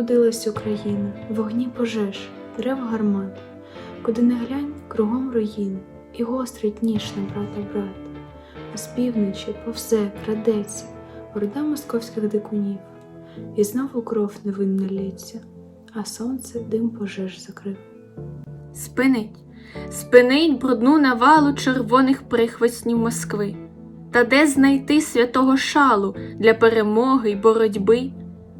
збудилась Україна, в вогні пожеж, дерев гармат, куди не глянь, кругом руїн, і гострить ніж на брата брат. А з півночі повзе, крадеться, орда московських дикунів, і знову кров невинна лється, а сонце дим пожеж закрив. Спинить, спинить брудну навалу червоних прихвостнів Москви. Та де знайти святого шалу для перемоги й боротьби?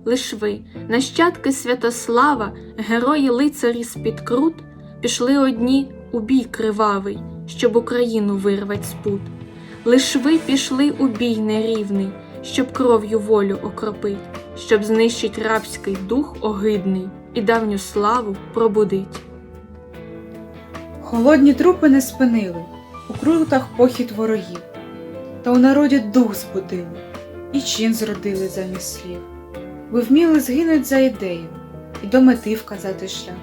Лиш ви, нащадки Святослава, герої лицарі з-під крут, пішли одні у бій кривавий, щоб Україну вирвать з пут. Лиш ви пішли у бій нерівний, щоб кров'ю волю окропить, щоб знищить рабський дух огидний і давню славу пробудить. Холодні трупи не спинили, у крутах похід ворогів, та у народі дух збудили, і чин зродили замість слів. Ви вміли згинуть за ідею і до мети вказати шлях.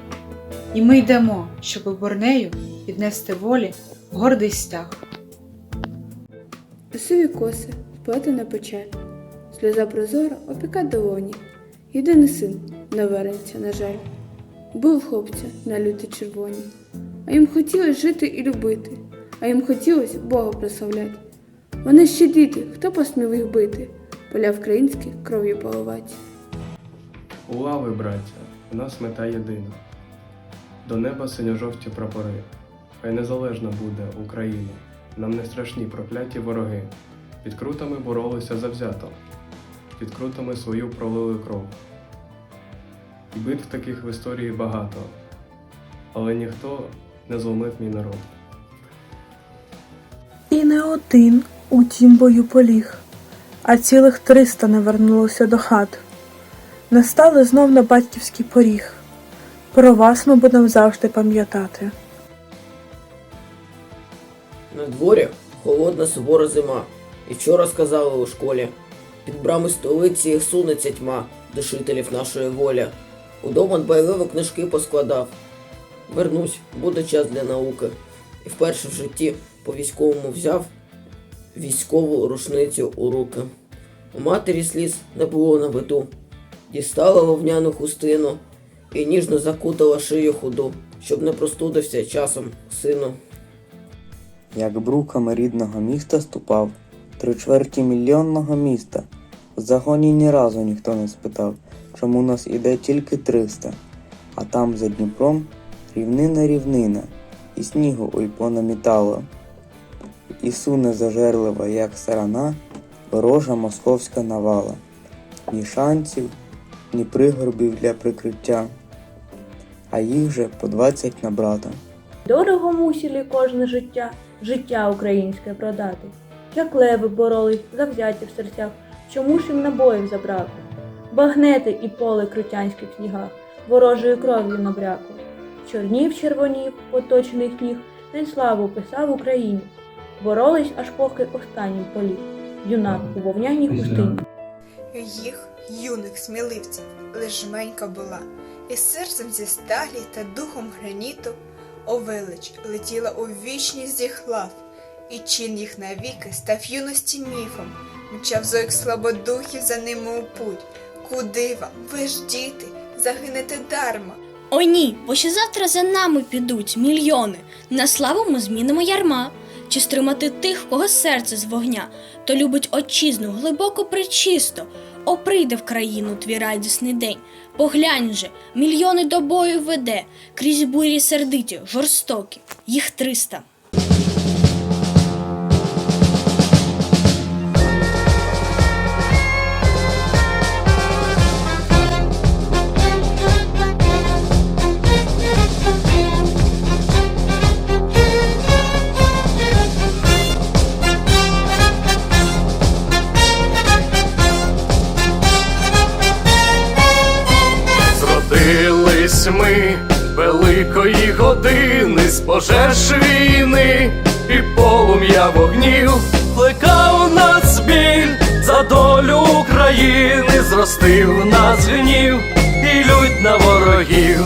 І ми йдемо, щоб борнею піднести волі в гордий стяг. Сиві коси, вплетена печаль, сльоза прозора опіка долоні. Єдиний син не вернеться, на жаль. Був хлопця на люті червоні, а їм хотілося жити і любити, а їм хотілося Бога прославлять. Вони ще діти, хто посмів їх бити, поля українські кров'ю поливать. У лави, браття, у нас мета єдина. До неба синьо-жовті прапори. Хай незалежна буде Україна. Нам не страшні прокляті вороги. Під крутами боролися завзято, під крутами свою пролили кров. І битв таких в історії багато, але ніхто не зломив мій народ. І не один у тім бою поліг, а цілих триста не вернулося до хат. Настали знов на батьківський поріг. Про вас ми будемо завжди пам'ятати. На дворі холодна сувора зима. І вчора сказали у школі. Під брами столиці сунеться тьма душителів нашої волі. Удома дбайливо книжки поскладав. Вернусь, буде час для науки. І вперше в житті по військовому взяв військову рушницю у руки. У матері сліз не було на виду. Дістала вовняну хустину і ніжно закутала шию худу, щоб не простудився часом сину. Як бруками рідного міста ступав, три чверті мільйонного міста. В загоні ні разу ніхто не спитав, чому нас іде тільки триста, а там за Дніпром рівнина рівнина, і снігу ой понамітало. І суне зажерлива, як сарана, ворожа московська навала, ні шансів, ні пригорбів для прикриття, а їх же по двадцять на брата. Дорого мусили кожне життя, життя українське продати. Як леви боролись, завзяті в серцях, чому ж їм набоїв забрати? Багнети і поле крутянських снігах, ворожою кров'ю набрякло. Чорнів червонів, поточених ніг, день славу писав Україні. Боролись, аж поки останній поліг, юнак у вовняній хустині. Їх, юних сміливців, лиш жменька була, і серцем зі сталі та духом граніту о велич летіла у вічність їх лав, і чин їх навіки став юності міфом, мчав зойк слабодухів за ними у путь. Куди вам, ви ж діти, загинете дарма. О ні, бо ще завтра за нами підуть мільйони. На славу ми змінимо ярма. Чи стримати тих, кого серце з вогня, то любить отчизну глибоко причисто. О, прийде в країну твій радісний день. Поглянь же, мільйони до бою веде, крізь бурі сердиті, жорстокі, їх триста. Зродились великої години з пожеж війни і полум'я вогнів. Плекав нас біль за долю України, зростив нас гнів і лють на ворогів,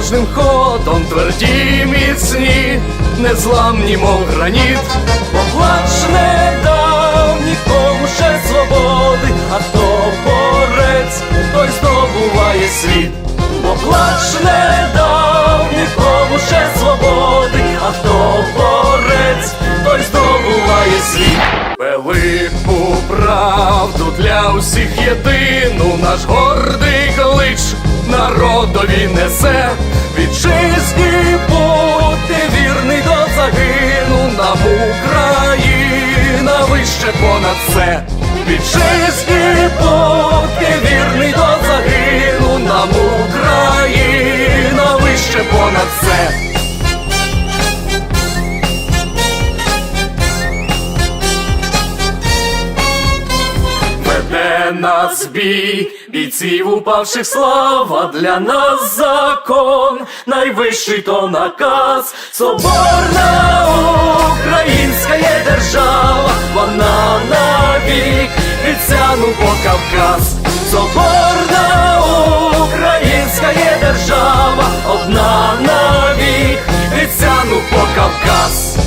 непереможним ходом, тверді міцні, незламні, мов граніт, поплач не дав нікому ще свободи, а хто борець, той здобуває світ, поплач не дав нікому ще свободи, а хто борець, той здобуває світ. Велику правду для усіх єдину наш гордий клич народові несе вітчизні бути вірний до загину нам Україна вище понад все. Вітчизні бути вірний до загину нам Україна вище понад все Нас бій, бійців упавших слава для нас закон, найвищий то наказ, соборна українська є держава, вона навік від Сяну по Кавказ, соборна українська є держава, одна навік від Сяну по Кавказ.